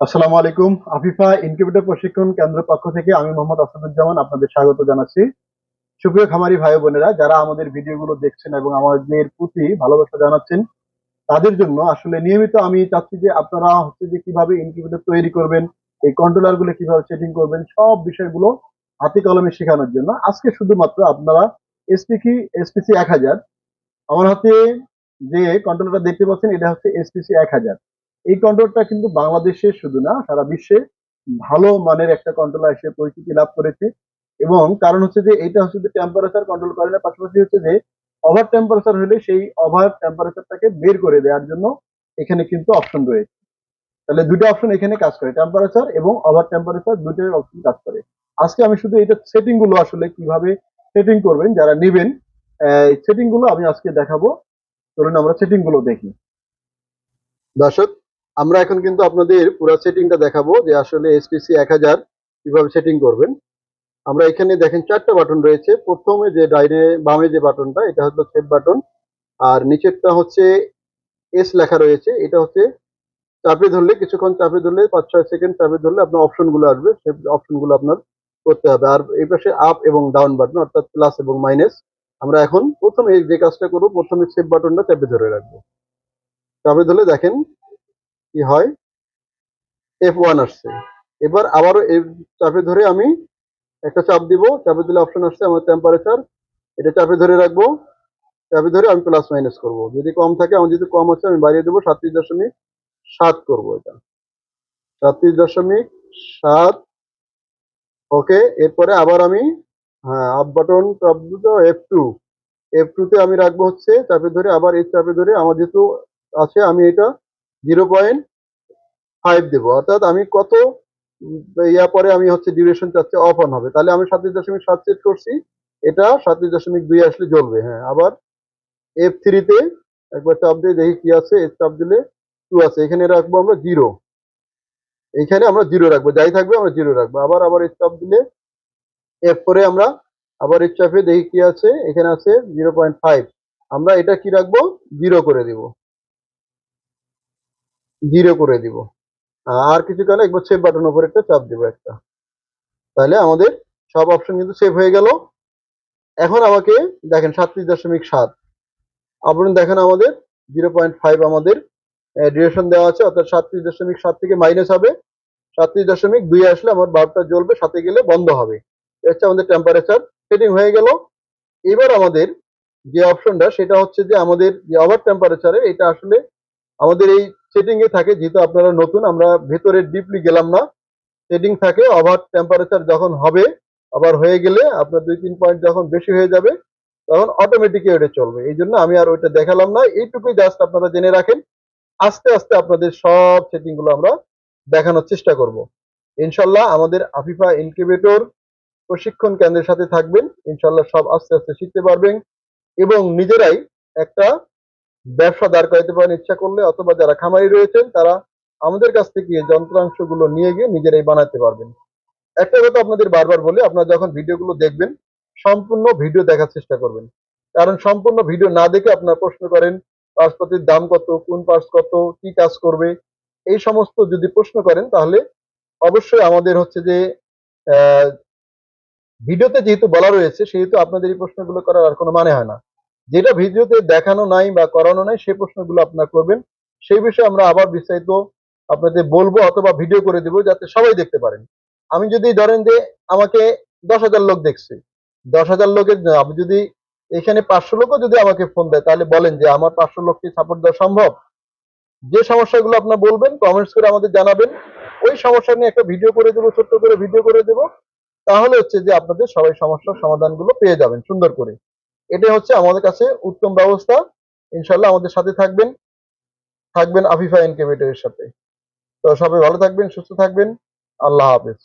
আসসালামু আলাইকুম। আফিফা ইনকিউবেটর প্রশিক্ষণ কেন্দ্রের পক্ষ থেকে আমি মোহাম্মদ আসাদুজ্জামান আপনাদের স্বাগত জানাচ্ছি। সুপ্রিয় খামারি ভাই বোনেরা, যারা আমাদের ভিডিওগুলো দেখছেন এবং আমাদের প্রতি ভালোবাসা জানাচ্ছেন, তাদের জন্য আসলে নিয়মিত আমি চাচ্ছি যে আপনারা হচ্ছে যে কীভাবে ইনকিউবেটর তৈরি করবেন, এই কন্ট্রোলারগুলো কীভাবে সেটিং করবেন, সব বিষয়গুলো হাতে কলমে শেখানোর জন্য। আজকে শুধুমাত্র আপনারা এসপিকি এসপিসি এক হাজার। আমার হাতে যে কন্ট্রোলারটা দেখতে পাচ্ছেন, এটা হচ্ছে এসপিসি এক হাজার। এই কন্ট্রোলটা কিন্তু বাংলাদেশে শুধু না, সারা বিশ্বে ভালো মানের একটা কন্ট্রোলার হিসেবে পরিচিতি লাভ করেছে। এবং কারণ হচ্ছে যে এটা হচ্ছে যে টেম্পারেচার কন্ট্রোল করে না, পাশাপাশি হচ্ছে যে ওভার টেম্পারেচার হলে সেই ওভার টেম্পারেচারটাকে বের করে দেওয়ার জন্য এখানে কিন্তু অপশন রয়েছে। তাহলে দুটো অপশন এখানে কাজ করে টেম্পারেচার এবং ওভার টেম্পারেচার দুটোই অপশন কাজ করে। আজকে আমি শুধু এটা সেটিংগুলো আসলে কীভাবে সেটিং করবেন, যারা নেবেন সেটিংগুলো আমি আজকে দেখাবো। চলুন আমরা সেটিংগুলো দেখি। দর্শক আমরা এখন কিন্তু আপনাদের পুরো সেটিংটা দেখাবো যে আসলে এসপিসি এক হাজার কীভাবে সেটিং করবেন। আমরা এখানে দেখেন চারটা বাটন রয়েছে। প্রথমে যে ডাইনে বামে যে বাটনটা এটা হচ্ছে সেভ বাটন আর নিচেরটা হচ্ছে এস লেখা রয়েছে। এটা হচ্ছে চাপে ধরলে, কিছুক্ষণ চাপে ধরলে পাঁচ ছয় সেকেন্ড চাপে ধরলে আপনার অপশনগুলো আসবে। সেই অপশনগুলো আপনার করতে হবে। আর এই পাশে আপ এবং ডাউন বাটন অর্থাৎ প্লাস এবং মাইনাস আমরা এখন প্রথমে যে কাজটা করব, প্রথমে সেভ বাটনটা চাপে ধরে রাখব। চাপে ধরলে দেখেন কি হয়? এফ ওয়ান আসছে। এবার আবারও এফ চাপে ধরে আমি একটা চাপ দিব। চাপে দিলে অপশন আসছে আমার টেম্পারেচার এটা চাপে ধরে রাখব। চাপে ধরে আমি প্লাস মাইনাস করব। যদি কম থাকে, আমার যদি কম হচ্ছে আমি বাড়িয়ে দেবো সাতত্রিশ দশমিক সাত করব এটা। সাতত্রিশ দশমিক সাত। ওকে, এরপরে আবার আমি হ্যাঁ আপ বাটন চাপ দুটো এফ টু এফ টুতে আমি রাখব হচ্ছে, চাপে ধরে আবার এই চাপে ধরে আমার যেহেতু আছে, আমি এটা জিরো পয়েন্ট ফাইভ দেবো। অর্থাৎ আমি কত ইয়া পরে আমি হচ্ছে ডিউরেশন চাচ্ছি অফ অন হবে। তাহলে আমি সাতত্রিশ দশমিক সাত সেট করছি। এটা সাতত্রিশ দশমিক দুই আসলে জ্বলবে হ্যাঁ। আবার এফ থ্রিতে একবার চাপ দিয়ে দেখি কি আছে। এফ চাপ দিলে টু আছে। এখানে রাখব আমরা জিরো এখানে আমরা জিরো রাখব। যাই থাকবে আমরা জিরো রাখব। আবার আবার এফ চাপ দিলে এফ করে আমরা আবার এফ চাপে দেখি কি আছে। এখানে আছে জিরো পয়েন্ট ফাইভ আমরা এটা কি রাখব? জিরো করে দিব। জিরো করে দিব। আর কিছু কালে একবার সেভ বাটন উপর একটা চাপ দিব একটা। তাহলে আমাদের সব অপশন কিন্তু সেভ হয়ে গেল। এখন আমাকে দেখেন সাতত্রিশ দশমিক সাত। আপনি দেখেন আমাদের জিরো পয়েন্ট ফাইভ আমাদের ডিউরেশন দেওয়া আছে, অর্থাৎ সাতত্রিশ দশমিক সাত থেকে মাইনাস হবে। সাতত্রিশ দশমিক দুই আসলে আমার বাল্বটা জ্বলবে, সাথে গেলে বন্ধ হবে। হচ্ছে আমাদের টেম্পারেচার সেটিং হয়ে গেল। এবার আমাদের যে অপশনটা সেটা হচ্ছে যে আমাদের যে ওভার টেম্পারেচারে এটা আসলে আমাদের এই সেটিং এ থাকে, যেহেতু আপনারা নতুন, আমরা ভেতরে ডিপলি গেলাম না। সেটিং থাকে ওভার টেম্পারেচার যখন হবে, আবার হয়ে গেলে আপনার দুই তিন পয়েন্ট যখন বেশি হয়ে যাবে, তখন অটোমেটিক ওটা চলবে। এই জন্য আমি আর ওইটা দেখালাম না, এইটুকুই জাস্ট আপনারা জেনে রাখেন। আস্তে আস্তে আপনাদের সব সেটিংগুলো আমরা দেখানোর চেষ্টা করব। ইনশাল্লাহ আমাদের আফিফা ইনকিউবেটর প্রশিক্ষণ কেন্দ্রের সাথে থাকবেন। ইনশাল্লাহ সব আস্তে আস্তে শিখতে পারবেন এবং নিজেরাই একটা ব্যবসা দাঁড় করাতে পারেন, ইচ্ছা করলে, অথবা যারা খামারি রয়েছেন, তারা আমাদের কাছ থেকে যন্ত্রাংশগুলো নিয়ে গিয়ে নিজেরাই বানাতে পারবেন। একটা কথা আপনাদের বারবার বলি, আপনারা যখন ভিডিওগুলো দেখবেন, সম্পূর্ণ ভিডিও দেখার চেষ্টা করবেন। কারণ সম্পূর্ণ ভিডিও না দেখে আপনারা প্রশ্ন করেন পার্টসপাতির দাম কত, কোন পার্টস কত, কি কাজ করবে, এই সমস্ত যদি প্রশ্ন করেন, তাহলে অবশ্যই আমাদের হচ্ছে যে ভিডিওতে যেহেতু বলা রয়েছে, সেহেতু আপনাদের এই প্রশ্নগুলো করার আর কোনো মানে হয় না। যেটা ভিডিওতে দেখানো নাই বা করানো নাই, সেই প্রশ্নগুলো আপনারা করবেন। সেই বিষয়ে আমরা আবার বিস্তারিত আপনাদের বলব অথবা ভিডিও করে দেবো, যাতে সবাই দেখতে পারেন। আমি যদি ধরেন যে আমাকে দশ হাজার লোক দেখছে, দশ হাজার লোকের আমি যদি এখানে পাঁচশো লোকও যদি আমাকে ফোন দেয়, তাহলে বলেন যে আমার পাঁচশো লোককে সাপোর্ট দেওয়া সম্ভব? যে সমস্যাগুলো আপনার বলবেন কমেন্টস করে আমাদের জানাবেন। ওই সমস্যা নিয়ে একটা ভিডিও করে দেবো, ছোট্ট করে ভিডিও করে দেবো। তাহলে হচ্ছে যে আপনাদের সবাই সমস্যার সমাধানগুলো পেয়ে যাবেন সুন্দর করে। এটা হচ্ছে আমাদের কাছে উত্তম ব্যবস্থা। ইনশাল্লাহ আমাদের সাথে থাকবেন। থাকবেন আফিফা ইনকিউবেটরের সাথে। তো সবাই ভালো থাকবেন, সুস্থ থাকবেন। আল্লাহ হাফেজ।